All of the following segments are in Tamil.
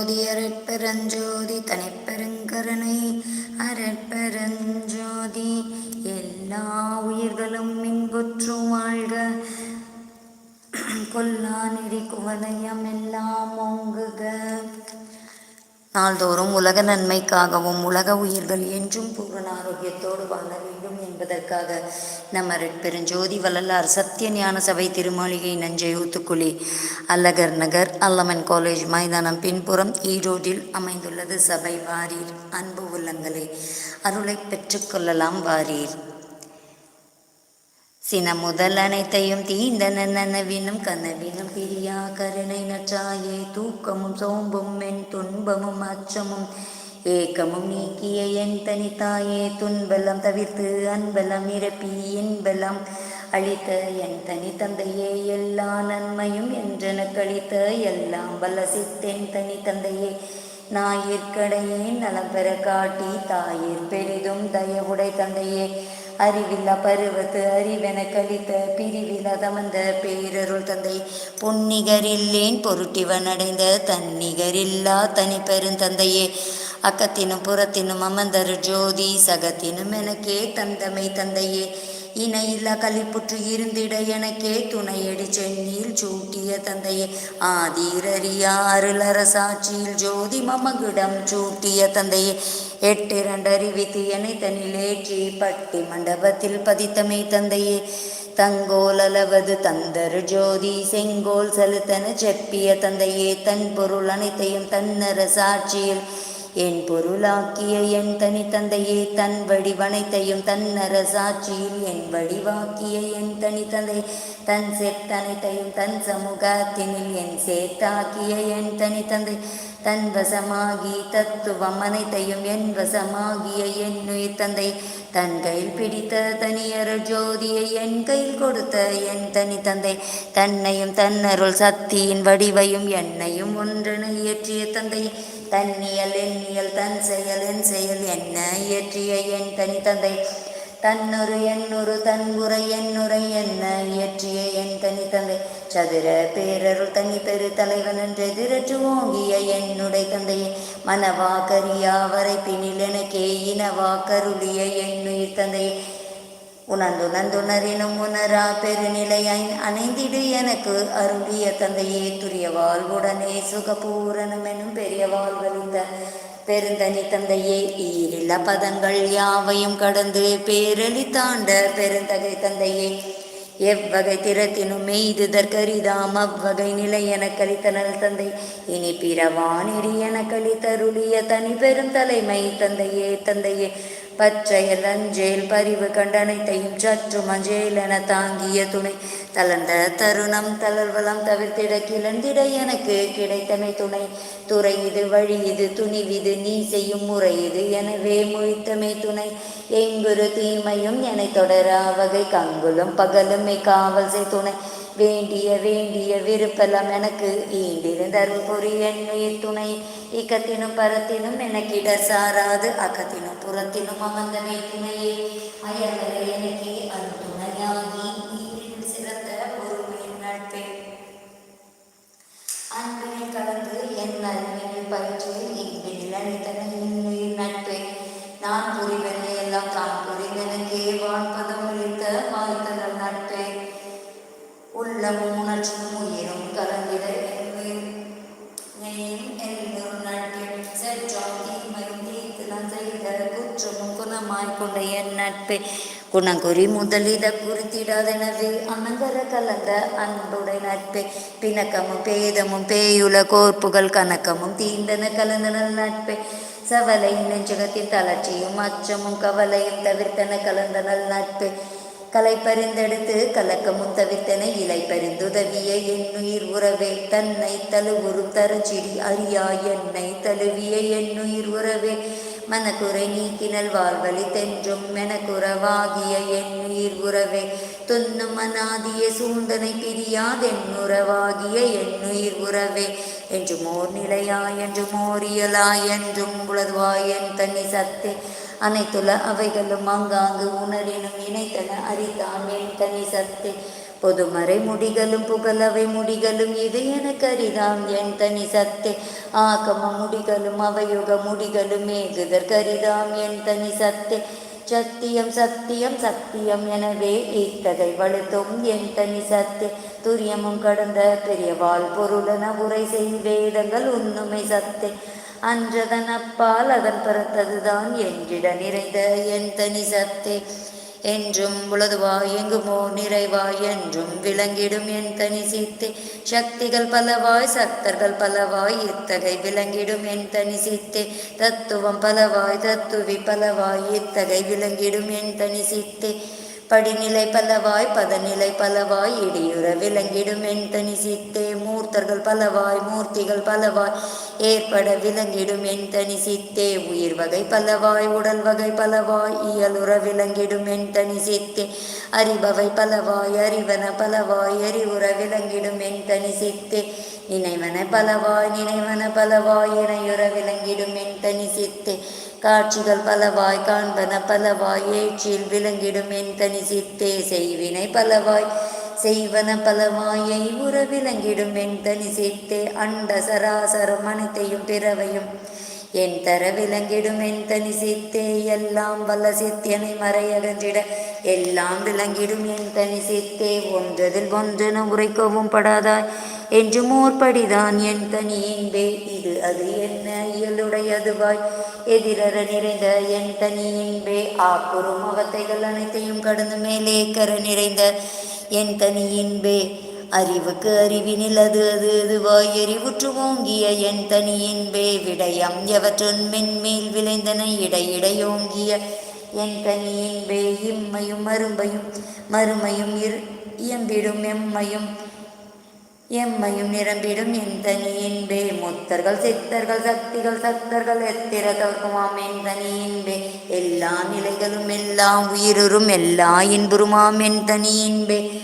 அருட்பெருஞ்சோதி அருட்பெருஞ்சோதி தனிப்பெருங்கருணை அருட்பெருஞ்சோதி எல்லா உயிர்களும் மின்புற்று வாழ்க. கொல்லா நெறி குவதயம் எல்லாம் ஓங்குக. நாள்தோறும் உலக நன்மைக்காகவும் உலக உயிர்கள் என்றும் பூரண ஆரோக்கியத்தோடு வாழ வேண்டும். என்பதற்காக நம் பெருஞ்சோதி வள்ளலார் சத்திய ஞான சபை திருமாளிகை நஞ்சை ஊத்துக்குழி அல்லகர் நகர் அல்லமன் காலேஜ் மைதானம் பின்புறம் ஈரோட்டில் அமைந்துள்ளது சபை வாரீர். அன்பு உள்ளங்களே அருளை பெற்றுக்கொள்ளலாம் வாரீர். சின முதல் அனைத்தையும் தீந்த நனவினும் கனவினும் பிரியா கருணை நற்றாயே தூக்கமும் சோம்பும் மென் துன்பமும் அச்சமும் ஏக்கமும் நீக்கிய என் தனித்தாயே துன்பலம் தவிர்த்து அன்பலம் இறப்பி இன்பலம் அளித்த என் தனி தந்தையே எல்லா நன்மையும் என்றெனக்கு அளித்த எல்லாம் வல்ல சித்தென் தனி தந்தையே. நாயிற்கடையே நலம் பெற காட்டி தாயிற் பெரிதும் தயவுடை தந்தையே. அறிவில்லா பருவத்து அறிவென கழித்த பிரிவிலா தமந்த பேரருள் தந்தை. புன்னிகரில்லேன் பொருட்டிவன் அடைந்த தன்னிகரில்லா தனி பெருந்தந்தையே அக்கத்தினும் புறத்தினும் அமர்ந்தரு ஜோதி சகத்தினும் எனக்கே தந்தமை தந்தையே. இணையில்லா கலிப்புற்று இருந்திட எனக்கே துணையடி சென்னியில் சூட்டிய தந்தையே. ஆதீரறியா அருளரசாட்சியில் ஜோதி மமகிடம் சூட்டிய தந்தையே. எட்டு இரண்டறிவித்து என்னை தனிலேற்றி பட்டி மண்டபத்தில் பதித்தமை தந்தையே. தங்கோல் அளவது தந்தரு ஜோதி செங்கோல் செலுத்தன செப்பிய தந்தையே. தன் பொருள் அனைத்தையும் தன்னர சாட்சியில் என் பொருளாக்கிய என் தனி தந்தையே தன் வடிவனைத்தையும் தன் சாட்சியில் என் வடிவாக்கிய என் தனி தந்தை தன் செத்தனைத்தையும் தன் சமூகத்தினில் என் சேத்தாக்கிய என் தனி தந்தை தன் வசமாகி தத்துவம் அனைத்தையும் என் வசமாகிய என் உயிர் தந்தை தன் கையில் பிடித்த தனியர ஜோதியை என் கையில் கொடுத்த என் தனி தந்தை தன்னையும் தன்னருள் சக்தியின் வடிவையும் என்னையும் ஒன்றென இயற்றிய தந்தை தன்னியல் எண்ணியல் தன் செயல் என் செயல். என்ன இயற்றிய என் தனித்தந்தை தந்தை? தன்னுரு எண்ணுரு தன் உரை என்னுரை என்ன? இயற்றிய என் தனித்தந்தை சதுர பேரருள் தனி பெரு தலைவன் என்று எதிரற்று ஓங்கிய என்னுடைய தந்தையே. மனவாக்கரியா வரை பின்னில் எனக்கே இனவா கருளிய என்னுயிர் தந்தையே. உணர்ந்துணர்ந்துணரினும் உணரா பெருநிலையாய் அணைந்திடு எனக்கு அருளிய தந்தையே துரிய வாழ்வுடனே சுகபூரணம் எனும் பெரிய வாழ்வழித்த பெருந்தனி தந்தையே. ஈரில்ல பதங்கள் யாவையும் கடந்து பேரளி தாண்ட பெருந்தகை தந்தையே. எவ்வகை திறத்தினும் மெய்துதற்கரிதாம் அவ்வகை நிலை என கழித்தனல் தந்தை. இனி பிறவானிடி என கழித்தருளிய தனி பெரும் தலைமை தந்தையே தந்தையே. பற்றையல் அஞ்சேல் பரிவு கண்டனைத்தையும் சற்றும் அஞ்சேல் என தாங்கிய துணை. தளர்ந்த தருணம் தளர்வலம் தவிர்த்திட கிளந்திட எனக்கு கிடைத்தமை துணை. துறை இது வழி இது துணிவிது நீ செய்யும் முறை இது எனவே முழித்தமை துணை. எங்குரு தீமையும் என தொடர வகை கங்குலும் பகலுமே காவல் செய் துணை. வேண்டிய வேண்டிய விருப்பெல்லாம் எனக்கு ஈண்டிருந்தருள் பொறி என்னுயிர் துணை. இக்கத்தினும் பரத்தினும் எனக்கிட சாராது அக்கத்தினும் புறத்தினும் அமர்ந்தவை துணையே அயல்வரை எனக்கே அருள் துணையாகி நட்பே. குணங்குறி முதலித குறித்திடாதெனவே அனங்கர கலந்த அன்புடை நட்பே. பிணக்கமும் பேதமும் பேயுல கோர்ப்புகள் கணக்கமும் தீண்டன கலந்தன நட்பே. சவலை நெஞ்சகத்தின் தளர்ச்சியும் அச்சமும் கவலையும் தவிர்த்தன கலந்தனல் நட்பே. கலை பரிந்தெடுத்து கலக்கமும் தவிர்த்தன இலை பரிந்துதவிய என்னுயிர் உறவே. தன்னை தழுவுறும் தரச்சிடி அறியா என்னை தழுவிய என்னுயிர் உறவே. மனக்குறை நீக்கினல் வாழ்வழி தென்றும் மெனக்குறவாகிய உயிர் உறவே. துன்னும் அநாதிய சூழ்ந்தனை என் உயிர் உறவே. என்று மோர் நிலையாய் என்று மோரியலாய் என்றும் உளதுவாய் என் தனி சத்தே. அனைத்துல அவைகளும் அங்காங்கு உணரினும் இணைத்தன அறித்தான் என் தனி சத்தே. பொதுமறை முடிகளும் புகழவை முடிகளும் இது எனக்கு அரிதாம். என் தனி சத்தே ஆகம முடிகளும் அவயுக முடிகளும் ஏகுதற்கரிதாம் என் தனி சத்தே சத்தியம் சத்தியம் சத்தியம் எனவே இத்தகை வலுத்தும் என் தனி சத்தே துரியமும் கடந்த பெரியவாள் பொருளன உரை செய் வேதங்கள் உண்ணுமை சத்தே. அன்றதன் அப்பால் அதன் பிறத்ததுதான். என்றிட நிறைந்த என் தனி சத்தே என்றும் உளதுவாய் எங்குமோ நிறைவாய் என்றும் விளங்கிடும் என் தனி சித்தே. சக்திகள் பலவாய் சக்தர்கள் பலவாய் இத்தகை விளங்கிடும் என் தனி சித்தே. தத்துவம் பலவாய் தத்துவி பலவாய் இத்தகை விளங்கிடும் என் தனி சித்தே. படிநிலை பலவாய் பதநிலை பலவாய் இடியுற விளங்கிடும் என் தனி சித்தே. மூர்த்தர்கள் பலவாய் மூர்த்திகள் பலவாய். ஏற்பட விளங்கிடும் என் தனி சித்தே. உயிர் வகை பலவாய் உடல் வகை பலவாய். இயலுற விளங்கிடும் என் தனி சித்தே. அறிபவை பலவாய் அறிவன பலவாய். அறிவுற விளங்கிடும் என் தனி சித்தே. நினைவன பலவாய் நினைவன பலவாய். இணையுற விளங்கிடும் என் தனி சித்தே. காட்சிகள் பலவாய் காண்பன பலவாய். ஏற்றில் விளங்கிடும் என் தனி சித்தே. செய்வினை பலவாய். செய்வன பலமாயை உறவிலங்கிடும் என் தனி சித்தே அண்ட சராசரம் அனைத்தையும் பிறவையும். என் தர விளங்கிடும் என் தனி சித்தே எல்லாம் வல்ல சித்தியனை மறையகன்றிட எல்லாம் விளங்கிடும் என் தனி சித்தே ஒன்றதில் ஒன்றென உரைக்கவும் படாதாய். என்று மோர்படிதான் என் தனி என்பே இது அது என்ன இயலுடையதுவாய்? எதிரர நிறைந்த என் தனி என்பே ஆக்குறும் அவத்தைகள் அனைத்தையும் கடந்து மேலே கர நிறைந்த என் தனி இன்பே. அறிவுக்கு அறிவினில் அது அது அதுவாய் எரிவுற்று ஓங்கிய என் தனி இன்பே. விடயம் எவற்றொன் மென்மேல் விளைந்தன இடையிடையோங்கிய என் தனி இன்பே. இம்மையும் மரும்பையும் மறுமையும் இரு இயம்பிடும் எம்மையும் எம்மையும் நிரம்பிடும் என் தனி இன்பே. முத்தர்கள் சித்தர்கள் சக்திகள் சக்தர்கள் எத்திர என் தனி இன்பே. எல்லா நிலைகளும் எல்லாம் உயிருறும் எல்லா இன்புருமாம் என் தனி இன்பே.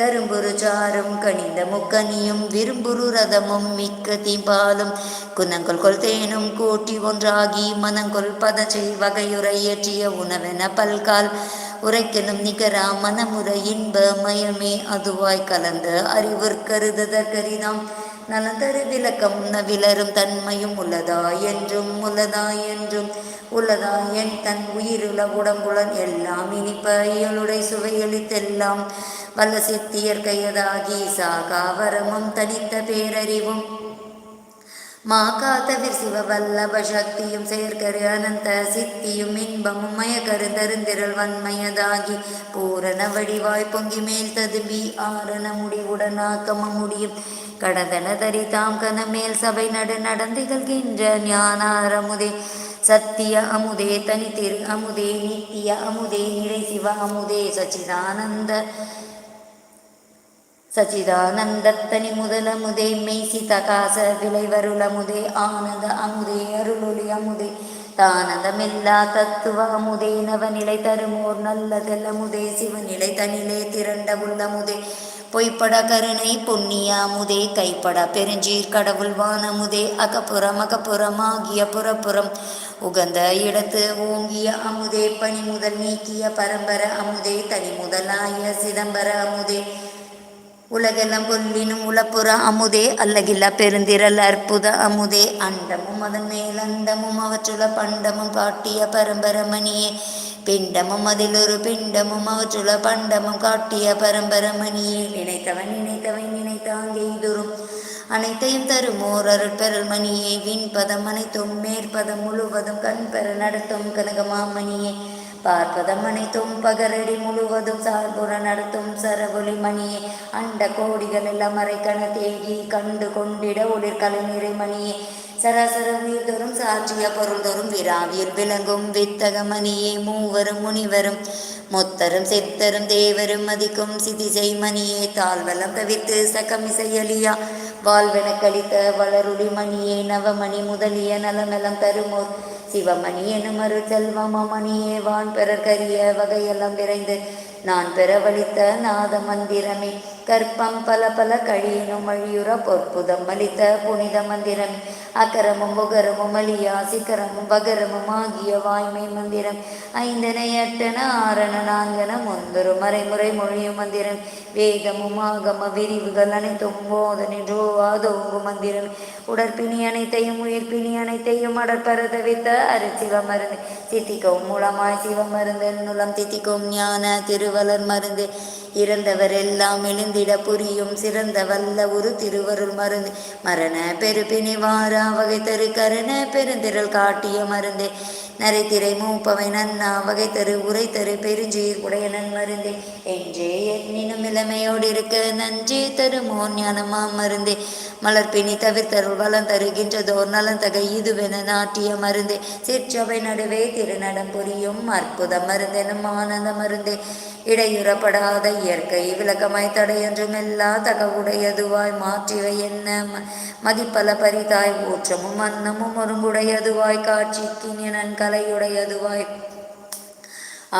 கரும்புரு சாரும் கனிந்த முக்கனியும் விரும்புரு ரதமும் மிக்க தீபாலும் குணங்கொள் கொள் தேனும் கூட்டி ஒன்றாகி மனங்கொள் பதச்சை வகையுற இயற்றிய உணவென பல்கால். உரைக்கணும் நிகரா மனமுறை இன்ப மயமே அதுவாய் கலந்த அறிவுற்கருதற்கரிதாம் நலந்தரு விளக்கம் நவிலரும் தன்மையும் உள்ளதா என்றும் உள்ளதா என்றும். உள்ளதா என் தன் உயிருள உடம்புடன் எல்லாம் இனிப்ப இயலுடை சுவையளித்தெல்லாம். வல்ல சித்தியர் கையதாகி சாகாவரமும் தனித்த பேரறிவும். மா காத்தவிர் சிவவல்லப சக்தியும் செயற்கரு அனந்த சித்தியும் இன்பமும் மயக்கரு தருந்திரள் வன்மையதாகி பூரண வடிவாய் பொங்கி மேல் ததுபி ஆரண முடிவுடன் ஆக்கம முடியும். கடந்தன தரிதாம் கன மேல் சபை நடு நடந்திகழ்கின்ற ஞானாரமுதே. சத்திய அமுதே தனித்திரு அமுதே நித்திய அமுதே நிறை சிவ அமுதே சச்சிதானந்த சச்சிதானந்தத்தனி முதலமுதே மெய்சித காச விளைவருளமுதே ஆனந்த அமுதே அருளொளி அமுதே தானந்தமில்லா தத்துவ அமுதே நவநிலை தருமோர் நல்லதெல்லமுதே சிவநிலை தனிலே திரண்ட உள்ளமுதே பொய்ப்பட கருணை பொன்னியாமுதே கைப்பட பெருஞ்சீர் கடவுள் வானமுதே அகப்புறம் அகப்புறமாகிய புறப்புறம் உகந்த இடத்து ஓங்கிய அமுதே பனி முதல் நீக்கிய பரம்பர அமுதே தனி முதலாய சிதம்பர அமுதே உலகெல்லாம் கொல்லினும் உளப்புற அமுதே அல்லகில்ல பெருந்திரல் அற்புத அமுதே. அண்டமும் அதன் மேலண்டமும் அவற்றுள்ள பண்டமும் காட்டிய பரம்பரமணியே. பிண்டமும் அதில் ஒரு பிண்டமும் அவற்றுள்ள பண்டமும் காட்டிய பரம்பரமணியே. நினைத்தவன் நினைத்தவன் நினைத்தான் எய்துரும் அனைத்தையும் தரும் அருட்பெறல் மணியே. விண்பதம் அனைத்தும் மேற்பதம் முழுவதும் கண் பெற நடத்தும் கனகமாமணியே. பார்ப்பதம் அனைத்தும் பகரடி முழுவதும் சார்புற நடத்தும் சரவொலி மணியே அண்ட கோடிகள் எல்லாம் மறைக்கண தேகி கண்டு கொண்டிட ஒளிர் கலைநிறை மணியே சராசர உயிர் தோறும் சாட்சிய பொருள் தோறும் விராவியில் விளங்கும் வித்தக மணியே மூவரும் முனிவரும். முத்தரும் சித்தரும் தேவரும் மதிக்கும் சிதிசை மணியே தாழ்வலம் தவிர்த்து சகமிசையலியா வாழ்வென கழித்த வளருளி மணியே நவமணி முதலிய நலமெல்லாம் தருமோர். சிவமணி எனும் அரு செல்வமணியே வான் பெறற்கரிய வகையெல்லாம் விரைந்து நான் பெற நாத மந்திரமே கற்பம் பல பல கழியினும் வழியுற பொற்புதம் அளித்த புனித மந்திரம். அக்கரமும் உகரமும் அழியா சிக்கரமும் பகரமும் ஆகிய வாய்மை மந்திரம். ஐந்தனை எட்டன ஆறன நான்கன முந்தொரு மறைமுறை மொழியும் மந்திரம். வேதமும் ஆகம விரிவுகள் அனைத்தும் போதனின்றோ ஆதோங்கு மந்திரம். உடற்பிணி அனைத்தையும் உயிர்ப்பிணி அனைத்தையும் அடற்பரதவித்த அரிசிவ மருந்து. தித்திக்கவும் மூலமாய் சிவ மருந்து நுலம் தித்திக்கும் ஞான திருவலர் மருந்து. இறந்தவர் எல்லாம் எழுந்திட புரியும் சிறந்த வல்ல ஒரு திருவருள் மருந்து. மரண பெருப்பினி வாரா வகை தரு கரண பெருந்திரள் காட்டிய மருந்தே. நரைத்திரை மூப்பவை நன்னா வகை தரு உரை தரு பெருஞ்சீர் உடைய நன்மருந்தே. என்றே எண்ணினும் இளமையோடு இருக்க நன்றே தருமோ ஞானமா மருந்தே. மலர்பிணி தவிர்த்தருள் வளம் தருகின்றதோர் நலன் தகை இதுவென நாட்டிய மருந்தே. சிற்றவை நடுவே திருநடம் புரியும் அற்புத மருந்தெனும் ஆனந்த மருந்தே. இடையுறப்படாத இயற்கை விளக்கமாய் தடையொன்றும் எல்லா தகவுடையதுவாய் மாற்றிவை என்ன மதிப்பல பரிதாய் ஊற்றமும் அன்னமும் ஒருங்குடையதுவாய் காட்சிக்கின் நன் தலையுடையதுவாய்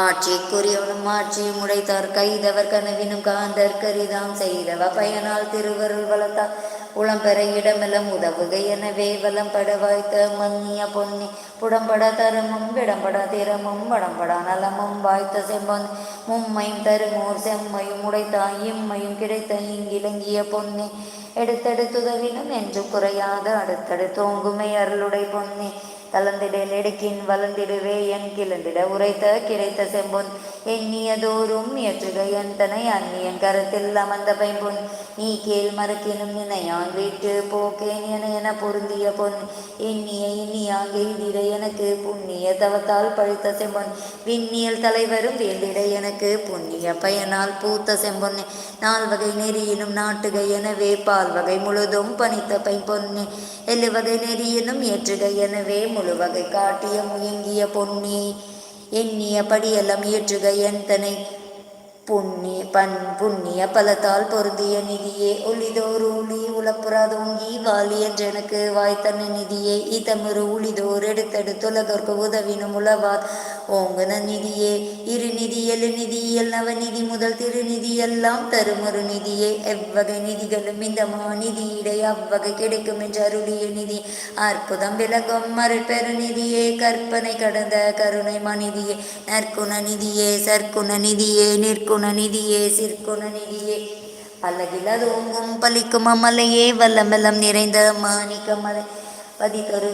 ஆட்சிக்குரியவனும் ஆட்சியும் உடைத்தார் கைதவர் கனவினும் காந்தர் கரிதாம் செய்தவ பயனால் திருவருள் வளர்த்தார். உளம்பெற இடமெல்லாம் உதவுகை எனவே வலம் பட வாய்த்த மன்னிய பொன்னி. புடம்பட தருமும் விடம்பட திறமும் வடம்பட நலமும் வாய்த்த செம்பொன். மும்மையும் தருமோர் செம்மையும் உடைத்தாய். இம்மையும் கிடைத்த இங்கிலங்கிய பொன்னி. எடுத்தெடுத்துதவினும் என்று குறையாத அடுத்தடுத்தோங்குமை அருளுடை பொன்னி. தளர்ந்திட நெடுக்கின் வளர்ந்திடுவே என் கிளந்திட உரைத்த கிடைத்த செம்பொன். எண்ணியதோறும் இயற்றுக எந்தனை அந்நியன் கரத்தில் அமர்ந்த பைம்பொன். நீ கேள் மறக்கினும் நினையான் வீட்டு போக்கேன் என என பொருந்திய பொன். எண்ணிய இனியாக இதிட எனக்கு புண்ணிய தவத்தால் பழித்த செம்பொன். விண்ணியல் தலைவரும் வேண்டிட எனக்கு புண்ணிய பயனால் பூத்த செம்பொன்னே நால் வகை நெறியினும் நாட்டுக எனவே பால் வகை முழுதும் பணித்த பைம்பொன்னே எல்லு வகை நெறியினும் ஏற்றுக எனவே முழு வகை காட்டிய முயங்கிய பொன்னி எண்ணிய படியெல்லாம் இயற்றுக எந்தனை? புண்ணிய பண் புண்ணிய பலத்தால் பொருந்திய நிதியே ஒளிதோர் ஒளி உளப்புறாதோங்கி வாலி என்றெனக்கு வாய்த்தன நிதியே இதமுறு உளிதோர் எடுத்தெடுத்துலகற்கு உதவினும் உளவார். ஓங்கன நிதியே இரு நிதி எழு நிதி நவநிதி முதல் திருநிதி எல்லாம் தருமொரு நிதியே. எவ்வகை நிதிகளும் இந்த மாநிதி இடை அவ்வகை கிடைக்கும் என்று அருளிய நிதி. அற்புதம் விலகும் மறுபெரு நிதியே கற்பனை கடந்த கருணை மனிதியே. நற்குண நிதியே சற்குண நிதியே நிற்குண நிதியே சிற்குண நிதியே. பல்லகிலதோங்கும் பலிக்கும் அமலையே வல்லமெல்லாம் நிறைந்த மாணிக்க மலை பதிதொரு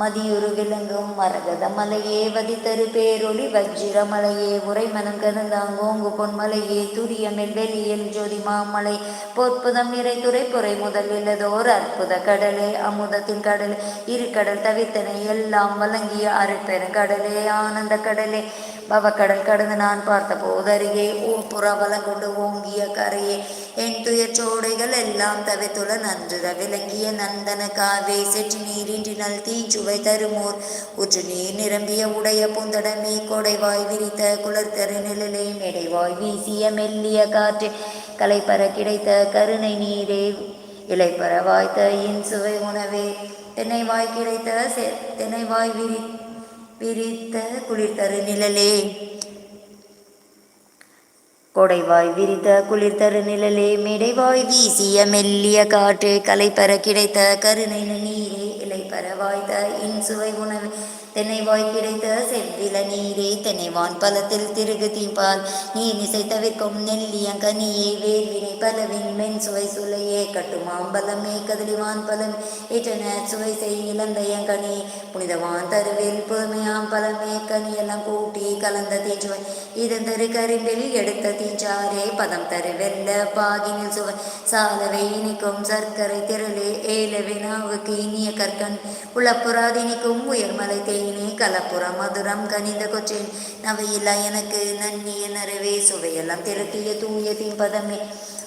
மதியுரு விளங்கும் மரகத மலையே வதித்தரு பேரொளி வஜ்ர மலையே உரை மனம் கருந்தாங்கோங்கு பொன்மலையே துரியமெல் வெளியில் ஜோதி மாமலை பொற்புதம் நிறை துறை பொறை முதல் இல்லதோர் அற்புத கடலே அமுதத்தின் கடலே. இரு கடல் தவிர்த்தனை எல்லாம் வழங்கிய அருட்பெருங்கடலே ஆனந்த கடலே. பவக்கடல் கடந்து நான் பார்த்த போதருகே ஓ புறவலம் கொண்டு ஓங்கிய கரையே. என் துயர் சோடைகள் எல்லாம் தவித்துள்ள நன்றுற விளங்கிய நந்தன காவே. செற்று நீரின்றினல் தீஞ்சுவை தருமோர். உற்று நீர் நிரம்பிய உடைய புந்தடமே. கொடைவாய் விரித்த குளர்கரு நிழலே. மெடைவாய் வீசிய மெல்லிய காற்று. களைப்பற கிடைத்த கருணை நீரே. இலைப்பற வாய்த்த இன் சுவை உணவே. தென்னைவாய் கிடைத்த செ தென்னைவாய் விரி விரித்த குளிர்தரு நிழலே. கொடைவாய் விரித்த குளிர்தரு நிழலே. மிடைவாய் வீசிய மெல்லிய காற்று கலைப்பெற கிடைத்த கருணை நீரே இலைப்பற இன் சுவை உணவு. தென்னைவாய் கிடைத்த செவ்வில நீரே. தென்னைவான் பலத்தில் திருகு தீம்பால். நீர் நிசை தவிர்க்கும் நெல்லியங்கனியே வேர்வினை பலவின் மென் சுவை சுலையே கட்டுமாம்பலமே கதலிவான் பலம் ஏற்றன சுவை செய் இளந்தையங்கனி புனிதவான் தருவில் புதுமையாம் பலமே கனியெல்லாம் கூட்டி கலந்த தீஞ்சுவை இதந்தரு கரும்பில் எடுத்த தீஞ்சாரே. பதம் தரு வெல்ல பாகினில் சுவை சாலவை இனிக்கும் சர்க்கரை திரளே. ஏலவினாவுக்கு இனிய கற்கண். உளப்புறாதினிக்கும் உயர்மலை தேனே கலப்புற மதுரம் கனிந்த கொச்சேன் நவையில்லா எனக்கு நன்னிய நரவே சுவையெல்லாம் திரட்டிய தூய பதமே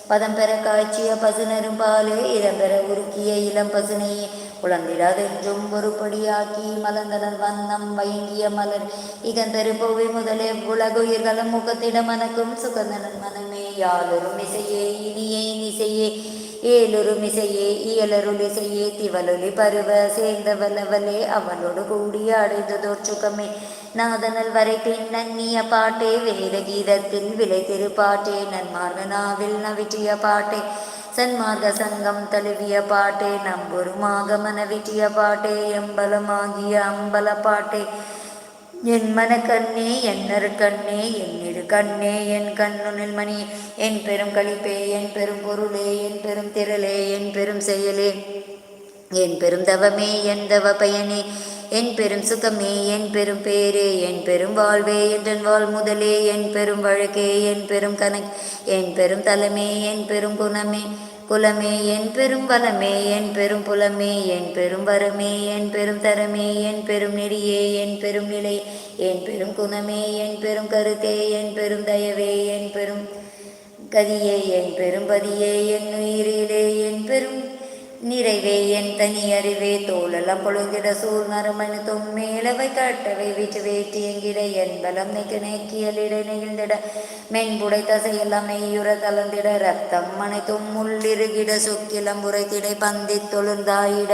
பதம் பெற காய்ச்சிய பசுநரும் பாலே இடம் பெற உருக்கிய இளம் பசுனையே. உழந்திடாதென்றும் ஒருபடியாக்கி மலர்ந்தனர் வண்ணம் வயங்கிய மலர். இகந்தரு போவை முதலே உலகுயிர்களும் முகத்திடம் மனக்கும் சுகந்தனன் மனமே. யாழொரும் இசையே இனியே இசையே ஏலுருமிசையே இயலருளிசையே திவலொலி பருவ சேர்ந்தவளவலே அவளோடு கூடிய அடைந்ததோர் சுகமே. நாதனல் வரை பின் நன்னிய பாட்டே வேத கீதத்தில் விலை திருப்பாட்டே நன்மார்க நாவில் நவிற்றிய பாட்டே. சன்மார்க்க சங்கம் தழுவிய பாட்டே நம்புருமாக மனவிட்டிய பாட்டே எம்பலமாகிய அம்பல பாட்டே. என் மனக்கண்ணே என்னரு கண்ணே என்னிரு கண்ணே என் கண்ணுனில் மணி என் பெரும் கழிப்பே என் பெரும் பொருளே என் பெரும் திரளே என் பெரும் செயலே என் பெரும் தவமே என் தவ பயனே என் பெரும் சுகமே என் பெரும் பேரே என் பெரும் வாழ்வே என்றன் வாழ் முதலே என் பெரும் வழக்கே என் பெரும் கணக் என் பெரும் தலைமே என் பெரும் குணமே குலமே என் பெரும் வளமே என் பெரும் புலமே என் பெரும் வரமே என் பெரும் தரமே என் பெரும் நெறியே என் பெரும் நிலை என் பெரும் குணமே என் பெரும் கருத்தே என் பெரும் தயவே என் பெரும் கதியே என் பெரும் பதியே என் உயிரிலே என் பெரும் நிறைவே என் தனி அறிவே. தோலெல்லாம் பொழுதிட சூழ் நறுமணி தொம்மேலவை கட்டவை. வீட்டு வேட்டி எங்கிட என் பலம் நிக்க நேக்கியலிட நெகிழ்ந்திட. மென்புடை தசையெல்லாம் மெய்யுற தளர்ந்திட. ரத்தம் மனைத்தும் முள்ளிருகிட. சொக்கிலம் உரைத்திடை பந்தி தொழுந்தாயிட.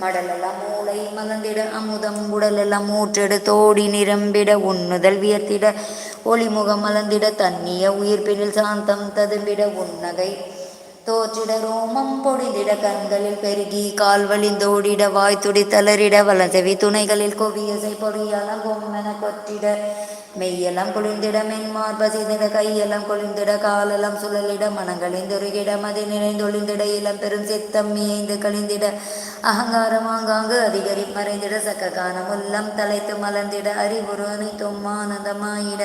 மடலெல்லாம் மூளை மலர்ந்திட. அமுதம் உடலெல்லாம் ஊற்றெடு. தோடி நிரம்பிட. உண்ணுதல் வியர்த்திட. ஒளிமுகம் மலர்ந்திட. தண்ணிய உயிர்ப்பினில் சாந்தம் ததும்பிட. உன்னகை தோற்றிட ரோமம் பொடிந்திட கண்களில் பெருகி கால் வழிந்தோடிட வாய் துடி தளரிட வளசெவி துணைகளில் கொவியசை பொறியால கொம்மென கொற்றிட. மெய்யெல்லாம் குளிர்ந்திட மென்மார்பசிதிட கையெல்லாம் குளிர்ந்திட காலெல்லாம் சுழலிட மனங்களின் துருகிட மதி நிறைந்தொழிந்திட இளம் பெரும் சித்தம் மீய்ந்து கழிந்திட. அகங்காரம் ஆங்காங்கு அதிகரி மறைந்திட சக்க காணம் உள்ளம் தலைத்து மலர்ந்திட அறிவுரு அனைத்தும் ஆனந்தமாயிட.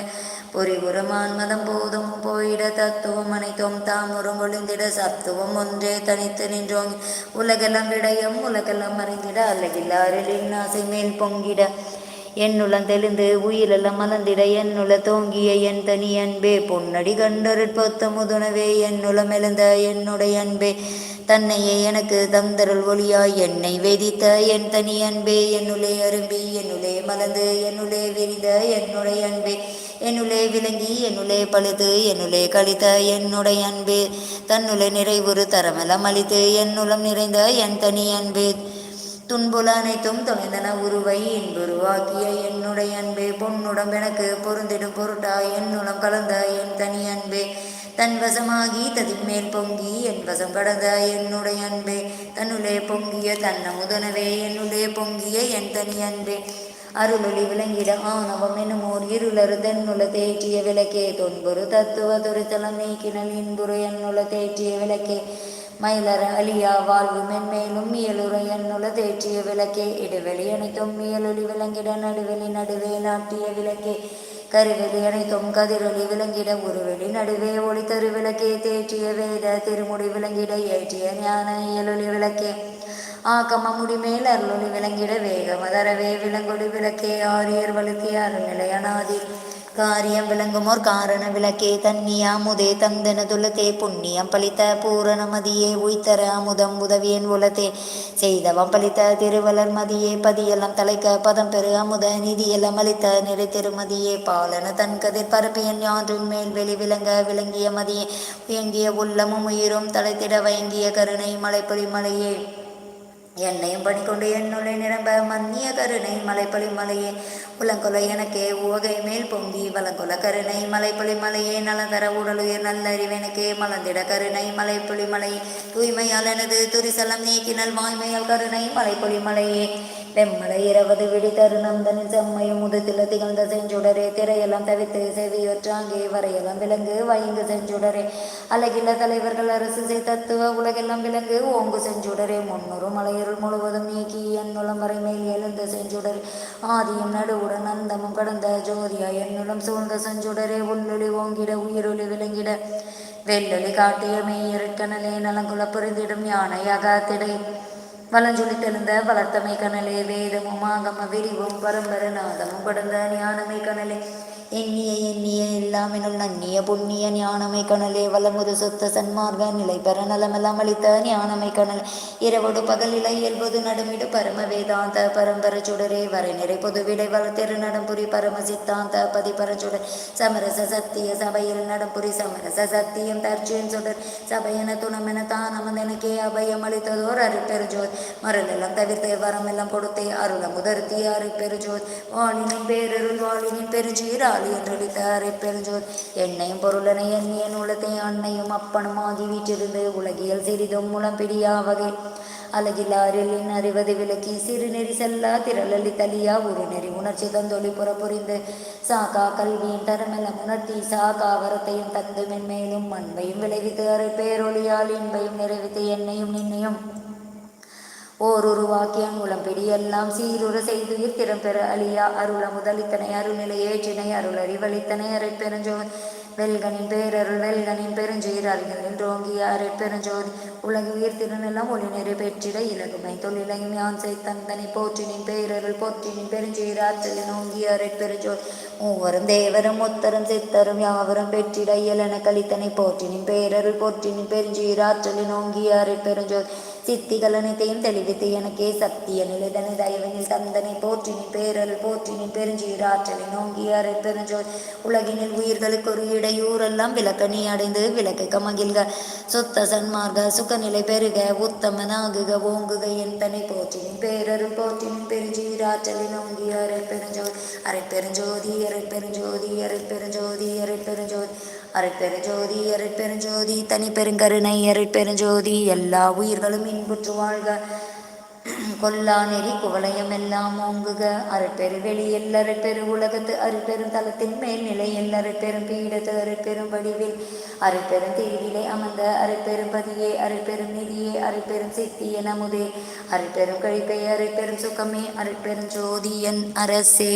பொறிவுரமான் மதம் போதும் போயிட தத்துவம் அனைத்தும் தாம் உருங்கொழிந்திட சத்துவம் ஒன்றே தனித்து நின்றோம். உலகெல்லாம் விடயம் உலகெல்லாம் மறைந்திட அல்லகில்லாரின் ஆசை மேல் பொங்கிட. என்னுளம் தெளிந்து உயிரெல்லாம் மலர்ந்திட என்னுள தோங்கிய என் தனி அன்பே. பொன்னடி கண்டருட்பொத்த முதுனவே என்னுளம் எழுந்த என்னுடைய அன்பே. தன்னையே எனக்கு தந்தருள் ஒளியாய் என்னை வேதித்த என் தனி அன்பே. என்னுளே அரும்பி என்னுளே மலர்ந்து என்னுளே விரிந்த என்னுடைய அன்பே. என்னுளே விளங்கி என்னுளே பழுது என்னுளே கழித்த என்னுடைய அன்பு. தன்னுளே நிறைவுறு தரமெல்லாம் அளித்து என்னுளம் நிறைந்த என் தனி அன்பு. துன்புல அனைத்தும் தொலைந்தன உருவை இன்புருவாக்கிய என்னுடைய அன்பே. பொன்னுடம் எனக்கு பொருந்திடும் பொருட்டா என்னுளம் கலந்த என் தனி அன்பே. தன் வசமாகி ததின் மேல் பொங்கி என் வசம் கடந்த என்னுடைய அன்பே. தன்னுலே பொங்கிய தன்னமுதனவே என்னுலே பொங்கிய என் தனி அன்பே. அருளொளி விளங்கிட ஆணவம் என்னும் ஓர் இருளரு தென்னுல தேற்றிய விளக்கே. தொன்புரு தத்துவ துரித்தலம் நீக்கினல் இன்புரு என்னுல தேற்றிய விளக்கே. மயிலர அழியா வாழ்வு மென்மேலும் இயலுற என்னுல தேற்றிய விளக்கே. இடுவெளி அனைத்தும் இயலொளி விளங்கிட நடுவெளி நடுவே நாட்டிய விளக்கே. கருவெளி அனைத்தும் கதிரொளி விளங்கிட உருவெளி நடுவே. ஒளி தரு விளக்கே தேற்றிய வேத திருமுடி விளங்கிட ஏற்றிய ஞான இயலொளி விளக்கே. ஆக்கம முடிமேல் அருளொளி விளங்கிட வேகமதரவே விளங்கொடி விளக்கே ஆரியர் வழுக்கே அருள்நிலை காரியம் விளங்குமோர் காரண விளக்கே தன்னியா முதே தந்தன துலத்தே புண்ணியம் பலித்த பூரணமதியே உய்தர அமுதம் உதவியன் உலத்தே. செய்தவம் பலித்த திருவலர் மதியே பதியெல்லாம் தலைக்க பதம் பெரு அமுத நிதியெல்லாம் அளித்த நிறை திருமதியே. பாலன தன் கதிர் பரப்பியன் யான்றும் மேல் வெளி விளங்க விளங்கிய மதியே. உயங்கிய உள்ளமும் உயிரும் தலைத்திட வயங்கிய கருணை மலைப்பொலி மலையே. என்னையும் பணிக்கொண்டு என்னுள்ளே நிரம்ப மன்னிய கருணை மலைப்பழி மலையே. உலங்கொலை எனக்கே உவகை மேல் பொங்கி வலங்கொல கருணை மலைப்பொலி மலையே. நலந்தர உடலுயிர் நல்லறிவெனக்கே மலர்ந்திட கருணை மலைப்பொழி மலையே தூய்மையால் எனது துரிசலம் நீக்கினல் வாய்மையால் கருணை மலைப்பொழி மலையே. வெம்மலை இரவது விடி தருணந்தனின் செம்மையும் முதுத்தில திகழ்ந்த செஞ்சுடரே. திரையெல்லாம் தவித்து செவியொற்றாங்கே வரையெல்லாம் விலங்கு. வயங்கு செஞ்சுடரே. அழகில்ல தலைவர்கள் அரசு செய் தத்துவ உலகெல்லாம் விலங்கு. ஓங்கு செஞ்சுடரே. முன்னூறு மலையருள் முழுவதும் நீக்கி என்னுளம் வரை மேல் எழுந்த செஞ்சுடர். ஆதியும் நடுவுடன் அந்தமும் கடந்த ஜோதியா என்னுளம் சூழ்ந்த செஞ்சுடரே. உள்ளொளி ஓங்கிட உயிரொளி விளங்கிட. வெள்ளொளி காட்டிய மெய்யருட்கனலே நலங்குல புரிந்திடும் யானை அகாத்திடை வலஞ்சொலி தெழுந்த வளர்த்தமை கனலே வேதமும் ஆகம விரிவும் பரம்பர நாதமும் கடந்த ஞானமை கனலே. எண்ணிய எண்ணிய எல்லாமெனுள் நன்னிய புண்ணிய ஞானமை கணலே வலமுது சொத்த சன்மார்க்க நிலை பெற நலமெல்லாம் அளித்த ஞானமை கணல் இரவோடு பகலிலை இயல்பது நடுமிடு பரம வேதாந்த பரம்பர சுடரே வரை நிறை பொதுவிடை வளத்திரு நடம்புரி பரம சித்தாந்த. பதி பரச்சுடர் சமரச சத்திய சபையில் நடம்புரி சமரச சத்தியம் தர்ச்சியம் சுடர். சபையென துணமென தானமன் எனக்கே அபயம் அளித்ததோர் அருட்பெருஜோத் மரலெல்லாம் தவிர்த்து வரமெல்லாம் கொடுத்தே அருள முதர்த்திய அருட்பெருஜோத் வாழினின் பேரருள் வாழினின் பெருஞ்சீராளி என்றளித்த பெருஞ்சோர் எண்ணையும் பொருளனை எண்ணிய நூலத்தை அன்னையும் அப்பனும் ஆகி வீற்றிருந்து உலகியல் சிறிதும் மூலம் பிடியாவகை வகை அறிவது விலக்கி சிறு நெறி செல்லா திரளலி தலியா ஒரு நெறி உணர்ச்சி தந்தொளி புற புரிந்து சாகா கல்வியின் தரமெல்லாம் உணர்த்தி சாகா வரத்தையும் தந்து மென்மேலும் அன்பையும் விளைவித்து அரை பேரொழியால் இன்பையும் நிறைவித்து என்னையும் நின்னையும் ஓருருவாக்கியன் மூலம் பிடியெல்லாம் சீருற செய்துயிர் திறம்பெற அழியா. அருள முதலித்தனை அருள்நிலை ஏற்றினை அருள் அறிவழித்தனை அரை பெருஞ்சோதி. வெல்கனின் பேரருள் வெல்கனின் பெருஞ்சீர் அறிஞரின் ரோங்கிய அரை பெருஞ்சோதி. உலகு உயிர் திருநெல்லாம் ஒளி நிறை பெற்றிட இலகுமை தொழிலையும் யான் செய்தந்தனை போற்றினின் பேரருள் போற்றினின் பெருஞ்சீர் ஆற்றலின் ஓங்கிய அரை பெருஞ்சோதி. மூவரும் தேவரும் ஒத்தரும் சித்தரும் யாவரும் பெற்றிட இயலன கலித்தனை போற்றினின் பேரருள் போற்றினின் பெருஞ்சீர் ஆற்றலின் ஓங்கிய அரை பெருஞ்சோதி. சித்திகளனைத்தையும் தெளிவித்து எனக்கே சத்திய நிலைதனை தயவினில் தந்தனை போற்றினி பேரல் போற்றினி பெருஞ்சீராற்றலை நோங்கிய அரை பெருஞ்சோர். உலகினில் உயிர்களுக்கு ஒரு இடையூறெல்லாம் விளக்கணி அடைந்து விளக்க மகிழ்க சுத்த சன்மார்க சுகநிலை பெருக உத்தமனாகுக ஓங்குக என் தனை போற்றினின் பேரருள் போற்றினின் பெருஞ்சீராற்றலை நோங்கிய அரை பெருஞ்சோர். அரை பெருஞ்சோதி அரை பெருஞ்சோதி அரை பெருஞ்சோதி அரை பெருஞ்சோதி அருட்பெருஞ்சோதி அருட்பெருஞ்சோதி தனி பெருங்கருணை அருட்பெருஞ்சோதி எல்லா உயிர்களும் இன்புற்று வாழ்க. கொல்லா நெறி குவளையம் எல்லாம் ஓங்குக. அருட்பெரு வெளியில் அருட்பெரு உலகத்து அருட்பெரும் தளத்தின் மேல் நிலையில் அருட்பெரும் பீடத்து அருட்பெரும் வடிவில். அருட்பெரும் தீவிலே அமர்ந்த அருட்பெரும் பதியே அருட்பெரும் நிதியே அருட்பெரும் சித்திய நமுதே அருட்பெரும் கழிப்பை அருட்பெரும் சுகமே அருட்பெரும் ஜோதியன் அரசே.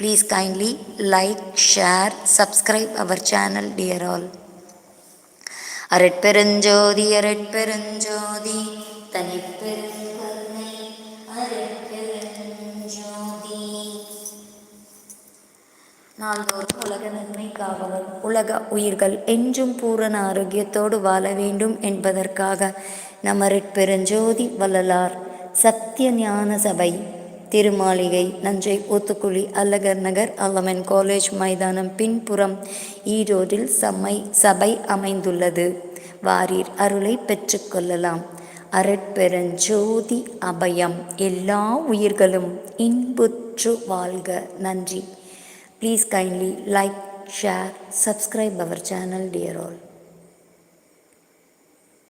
Please kindly like, share, subscribe our channel, dear all. அரட்பெருஞ்சோதி அரட்பெருஞ்சோதி தனிப்பெருங்கருணை அரட்பெருஞ்சோதி நாள்தோறும் உலக நன்மை காவலர் உலக உயிர்கள் என்றும் பூரண ஆரோக்கியத்தோடு வாழ வேண்டும் என்பதற்காக நம் அரட்பெருஞ்சோதி வள்ளலார் சத்திய ஞான சபை திருமாளிகை நஞ்சை ஊத்துக்குழி அல்லகர் நகர் அல்லமன் காலேஜ் மைதானம் பின்புறம் ஈரோடில் சம்மை சபை அமைந்துள்ளது. வாரீர் அருளை பெற்றுக்கொள்ளலாம் அரட்பெருஞ்சோதி அபயம். எல்லா உயிர்களும் இன்புற்று வாழ்க. நன்றி. Please kindly like share subscribe our channel dear all